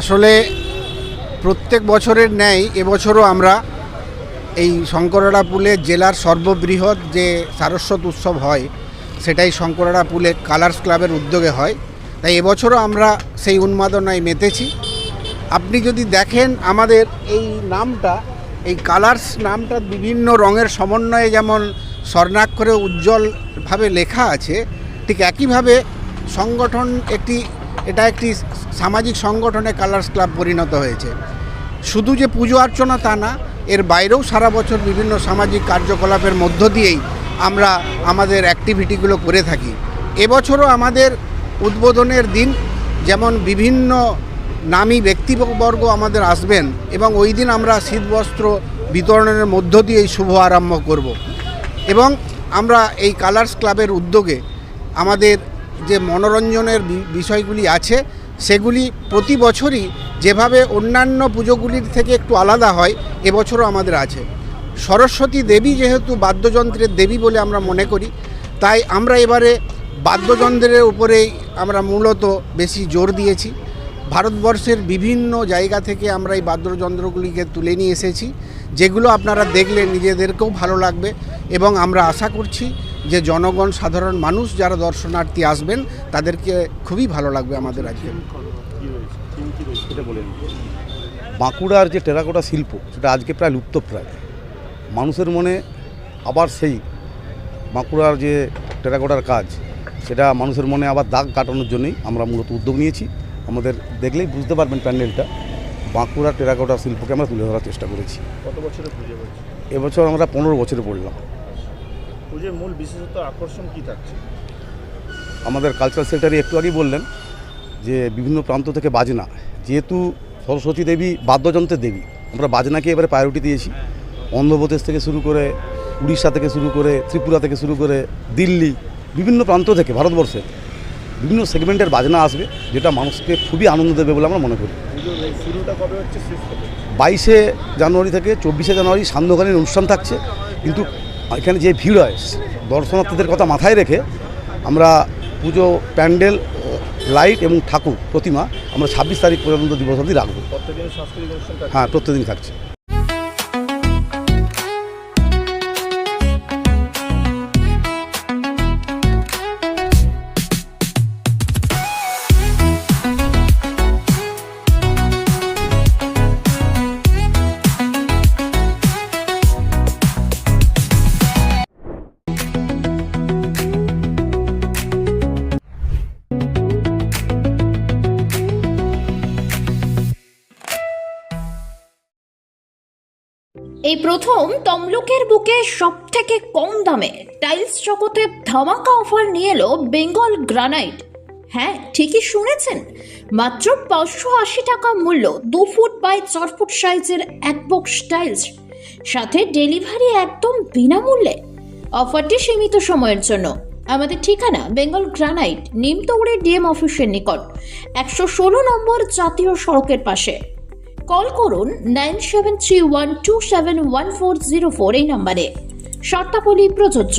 আসলে প্রত্যেক বছরের ন্যায়, এবছরও আমরা এই শঙ্করড়া পুলে জেলার সর্ববৃহৎ যে সারস্বত উৎসব হয়, সেটাই শঙ্করড়া পুলে কালার্স ক্লাবের উদ্যোগে হয়। তাই এবছরও আমরা সেই উন্মাদনায় মেতেছি। আপনি যদি দেখেন আমাদের এই নামটা, এই কালার্স নামটা বিভিন্ন রঙের সমন্বয়ে যেমন স্বর্ণাক্ষরে উজ্জ্বলভাবে লেখা আছে, ঠিক একইভাবে সংগঠন একটি এটা একটি সামাজিক সংগঠনে কালার্স ক্লাব পরিণত হয়েছে। শুধু যে পুজো অর্চনা তা না, এর বাইরেও সারা বছর বিভিন্ন সামাজিক কার্যকলাপের মধ্য দিয়েই আমরা আমাদের অ্যাক্টিভিটিগুলো করে থাকি। এবছরও আমাদের উদ্বোধনের দিন যেমন বিভিন্ন নামী ব্যক্তিবর্গ আমাদের আসবেন এবং ওই দিন আমরা শীতবস্ত্র বিতরণের মধ্য দিয়েই শুভ আরম্ভ করব। এবং আমরা এই কালার্স ক্লাবের উদ্যোগে আমাদের যে মনোরঞ্জনের বিষয়গুলি আছে, সেগুলি প্রতি বছরই যেভাবে অন্যান্য পুজোগুলির থেকে একটু আলাদা হয়, এবছরও আমাদের আছে। সরস্বতী দেবী যেহেতু বাদ্যযন্ত্রের দেবী বলে আমরা মনে করি, তাই আমরা এবারে বাদ্যযন্ত্রের উপরেই আমরা মূলত বেশি জোর দিয়েছি। ভারতবর্ষের বিভিন্ন জায়গা থেকে আমরা এই বাদ্যযন্ত্রগুলিকে তুলে নিয়ে এসেছি, যেগুলো আপনারা দেখলে নিজেদেরকেও ভালো লাগবে এবং আমরা আশা করছি যে জনগণ সাধারণ মানুষ যারা দর্শনার্থী আসবেন তাদেরকে খুবই ভালো লাগবে আমাদের আজকে। বাঁকুড়ার যে টেরাকোটা শিল্প সেটা আজকে প্রায় লুপ্তপ্রায়। মানুষের মনে আবার সেই বাঁকুড়ার যে টেরাকোটার কাজ সেটা মানুষের মনে আবার দাগ কাটানোর জন্যই আমরা মূলত উদ্যোগ নিয়েছি। আমাদের দেখলেই বুঝতে পারবেন প্যান্ডেলটা। বাঁকুড়ার টেরাকোটা শিল্পকে আমরা তুলে ধরার চেষ্টা করেছি। কত বছরের পুজো হচ্ছে এবছর আমরা পনেরো বছরে পড়লাম। পুজোর মূল বিশেষত আকর্ষণ কি থাকছে আমাদের কালচারাল সেক্রেটারি একটু আগেই বললেন যে বিভিন্ন প্রান্ত থেকে বাজনা যেহেতু সরস্বতী দেবী বাদ্যযন্ত্রের দেবী আমরা বাজনাকে এবারে প্রায়োরিটি দিয়েছি। অন্ধ্রপ্রদেশ থেকে শুরু করে উড়িষ্যা থেকে শুরু করে ত্রিপুরা থেকে শুরু করে দিল্লি বিভিন্ন প্রান্ত থেকে ভারতবর্ষে বিভিন্ন সেগমেন্টের বাজনা আসবে যেটা মানুষকে খুবই আনন্দ দেবে বলে আমরা মনে করি। বাইশে জানুয়ারি থেকে চব্বিশে জানুয়ারি সান্ধ্যকালীন অনুষ্ঠান থাকছে কিন্তু এখানে যে ভিড় হয় দর্শনার্থীদের কথা মাথায় রেখে আমরা পুজো প্যান্ডেল লাইট এবং ঠাকুর প্রতিমা আমরা ছাব্বিশ তারিখ পর্যন্ত দিবস অবধি রাখব। হ্যাঁ প্রত্যেকদিন থাকছে। এই প্রথম তমলুকের বুকে সব থেকে কম দামে টাইলস জগতে ধামাকা অফার নিয়ে এলো বেঙ্গল গ্রানাইট। হ্যাঁ ঠিকই শুনেছেন। মাত্র পাঁচশো আশি টাকা মূল্য, দু ফুট বাই চার ফুট সাইজের এক বক্স টাইলস। সাথে ডেলিভারি একদম বিনামূল্যে। অফারটি সীমিত সময়ের জন্য। আমাদের ঠিকানা বেঙ্গল গ্রানাইট নিমতৌড়ের ডিএম অফিসের নিকট। একশো ষোলো নম্বর জাতীয় সড়কের পাশে। কল করুন nine seven three one two seven one four zero four এই নম্বরে। শর্তাবলী প্রযোজ্য।